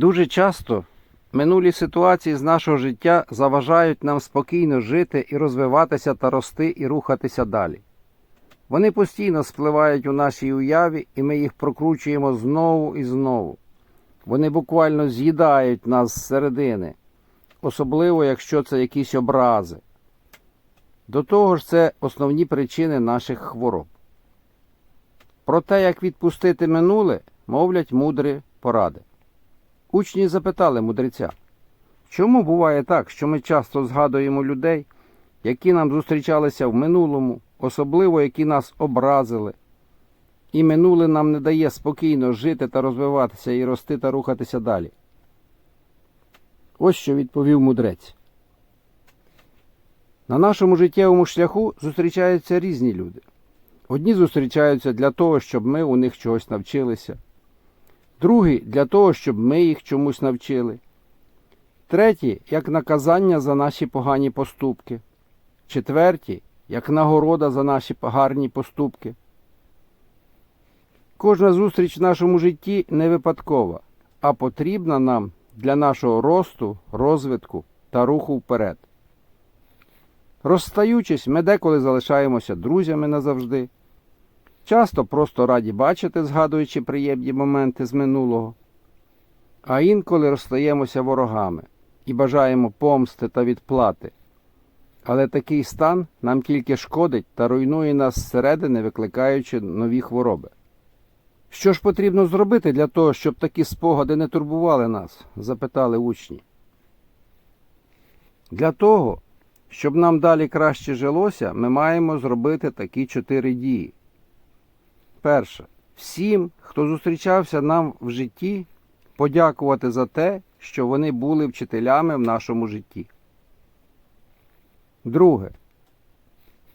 Дуже часто минулі ситуації з нашого життя заважають нам спокійно жити і розвиватися та рости і рухатися далі. Вони постійно спливають у нашій уяві, і ми їх прокручуємо знову і знову. Вони буквально з'їдають нас зсередини, особливо якщо це якісь образи. До того ж, це основні причини наших хвороб. Про те, як відпустити минуле, мовлять мудрі поради. Учні запитали мудреця, чому буває так, що ми часто згадуємо людей, які нам зустрічалися в минулому, особливо які нас образили, і минуле нам не дає спокійно жити та розвиватися і рости та рухатися далі. Ось що відповів мудрець. На нашому життєвому шляху зустрічаються різні люди. Одні зустрічаються для того, щоб ми у них чогось навчилися, другі для того, щоб ми їх чомусь навчили, треті як наказання за наші погані поступки, четверті як нагорода за наші гарні поступки. Кожна зустріч в нашому житті не випадкова, а потрібна нам для нашого росту, розвитку та руху вперед. Розстаючись, ми деколи залишаємося друзями назавжди. Часто просто раді бачити, згадуючи приємні моменти з минулого, а інколи розстаємося ворогами і бажаємо помсти та відплати. Але такий стан нам тільки шкодить та руйнує нас зсередини, викликаючи нові хвороби. Що ж потрібно зробити для того, щоб такі спогади не турбували нас? запитали учні. Для того, щоб нам далі краще жилося, ми маємо зробити такі чотири дії. Перше. Всім, хто зустрічався нам в житті, подякувати за те, що вони були вчителями в нашому житті. Друге.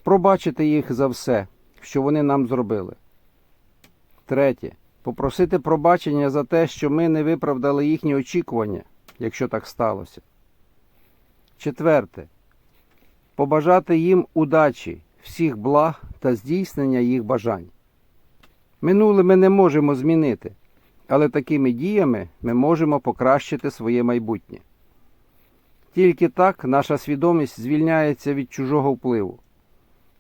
Пробачити їх за все, що вони нам зробили. Третє. Попросити пробачення за те, що ми не виправдали їхні очікування, якщо так сталося. Четверте. Побажати їм удачі, всіх благ та здійснення їх бажань. Минуле ми не можемо змінити, але такими діями ми можемо покращити своє майбутнє. Тільки так наша свідомість звільняється від чужого впливу.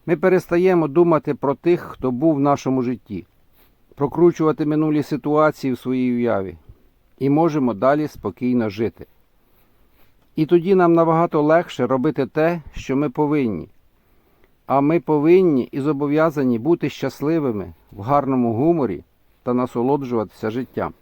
Ми перестаємо думати про тих, хто був в нашому житті, прокручувати минулі ситуації в своїй уяві і можемо далі спокійно жити. І тоді нам набагато легше робити те, що ми повинні. А ми повинні і зобов'язані бути щасливими в гарному гуморі та насолоджуватися життям.